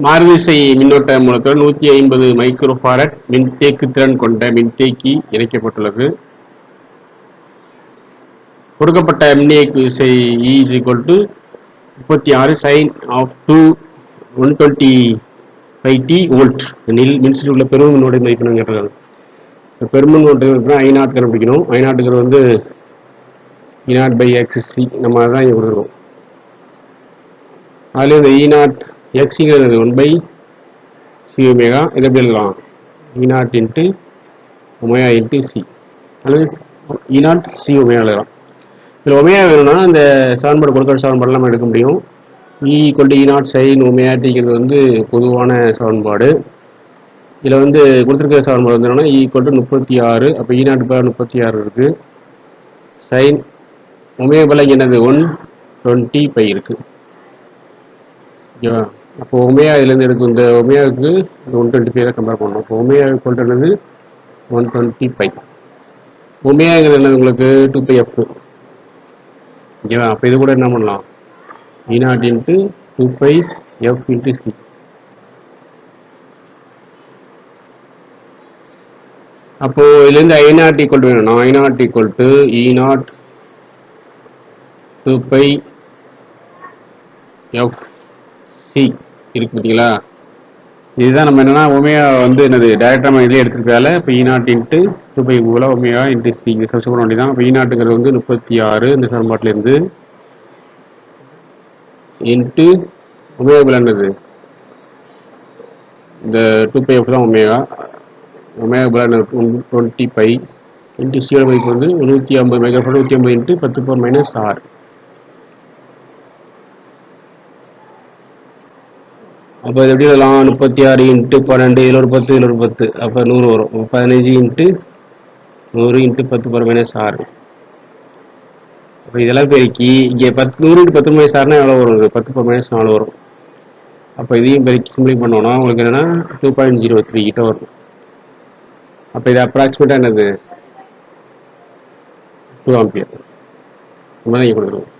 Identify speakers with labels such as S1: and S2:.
S1: மாறுதிசை மின்னோட்ட மூலத்துடன் நூற்றி ஐம்பது மைக்ரோஃபாரட் மின்தேக்கு திறன் கொண்ட மின்தேக்கி இணைக்கப்பட்டுள்ளது. கொடுக்கப்பட்ட மின்னியக்கு விசை E is equal முப்பத்தி ஆறு sine of two one twenty five T volt நில் மின்சில் உள்ள பெரும் மின்னோட்டை மதிப்பினம் கேட்டிருக்காங்க இப்போ பெரும் மதிப்பினா ஐ கண்டுபிடிக்கணும். ஐ வந்து இநாட் பை எக்ஸ் சி நம்ம அதான் இங்கே கொடுக்குறோம் அதில் இந்த e x nought one by C omega இதை எப்படி எழுதலாம்? E nought into omega into C அல்லது இ நாட் சி ஒமேகா எழுதலாம். இதில் ஒமேகா வேணும்னா இந்த சமன்பாடு கொடுக்குற சமன்பாடு நம்ம எடுக்க முடியும். இ கொண்டு இ நாட் சைன் ஒமேகா டிங்கிறது வந்து பொதுவான சமன்பாடு. இதில் வந்து கொடுத்துருக்கிற சமன்பாடு வந்து என்னென்னா இ e கொண்டு முப்பத்தி ஆறு. அப்போ இ நாட் பேர் முப்பத்தி ஆறு இருக்குது சைன் ஒமேகா என்னது? ஒன் டுவெண்ட்டி பை இருக்குது ஓகேவா? அப்போ ஒமேயா இதுலேருந்து எடுக்கும் இந்த ஒமேயாவுக்கு ஒன் டுவெண்ட்டி ஃபைவ் கம்பேர் பண்ணணும். இப்போ ஒமேயா ஈக்குவல் என்னது? ஒன் டுவெண்ட்டி ஃபைவ் ஒமேயாங்கிறது என்னது உங்களுக்கு? டூ பை எஃப் ஓகேவா அப்போ இது கூட என்ன பண்ணலாம்? E nought into two pi F into C அப்போது இதுலேருந்து ஐ நாட் ஈக்குவல் டு வேணும் I nought equal to E nought two pi F C இருக்கு பார்த்தீங்களா இதுதான் நம்ம என்னன்னா ஒமேயா வந்து என்னது டேரெக்டாக நம்ம இதிலே எடுத்துருக்கால இப்போ E nought into two pi போல ஒமேகா இன்ட்டு சி இது சப்ஸ்ட் பண்ண வேண்டியதான் இப்போ இ e நாட்டுங்கிறது வந்து முப்பத்தி ஆறு இந்த சமன்பாட்டிலேருந்து இன்ட்டு ஒமேகா பில் என்னது இந்த டூ பை எஃப் தான் ஒமேகா ஒமேகா பில் டுவெண்ட்டி பை இன்ட்டு சியோட மதிப்பு வந்து நூற்றி ஐம்பது மெகா நூற்றி ஐம்பது இன்ட்டு பத்து பவர் மைனஸ் ஆறு அப்போ இது எப்படி எழுதலாம் முப்பத்தி ஆறு இன்ட்டு பன்னெண்டு இதில் ஒரு பத்து இதில் ஒரு பத்து. அப்போ நூறு வரும். பதினஞ்சு இன்ட்டு நூறு இன்ட்டு பத்து பர் மைனஸ் ஆறு. அப்போ இதெல்லாம் பெருக்கி இங்கே பத்து நூறு இன்ட்டு பத்து மைனஸ் ஆறுனா எவ்வளோ வரும்? பத்து பர் மைனஸ் நாலு வரும். அப்போ இதையும் பெருக்கி கம்ப்ளீட் பண்ணோம்னா உங்களுக்கு என்னென்னா டூ பாயிண்ட் ஜீரோ த்ரீ கிட்ட வரும். அப்போ இது அப்ராக்சிமேட்டாக என்னது? டூ ஆம்பியர் இந்த கொடுத்துருவோம்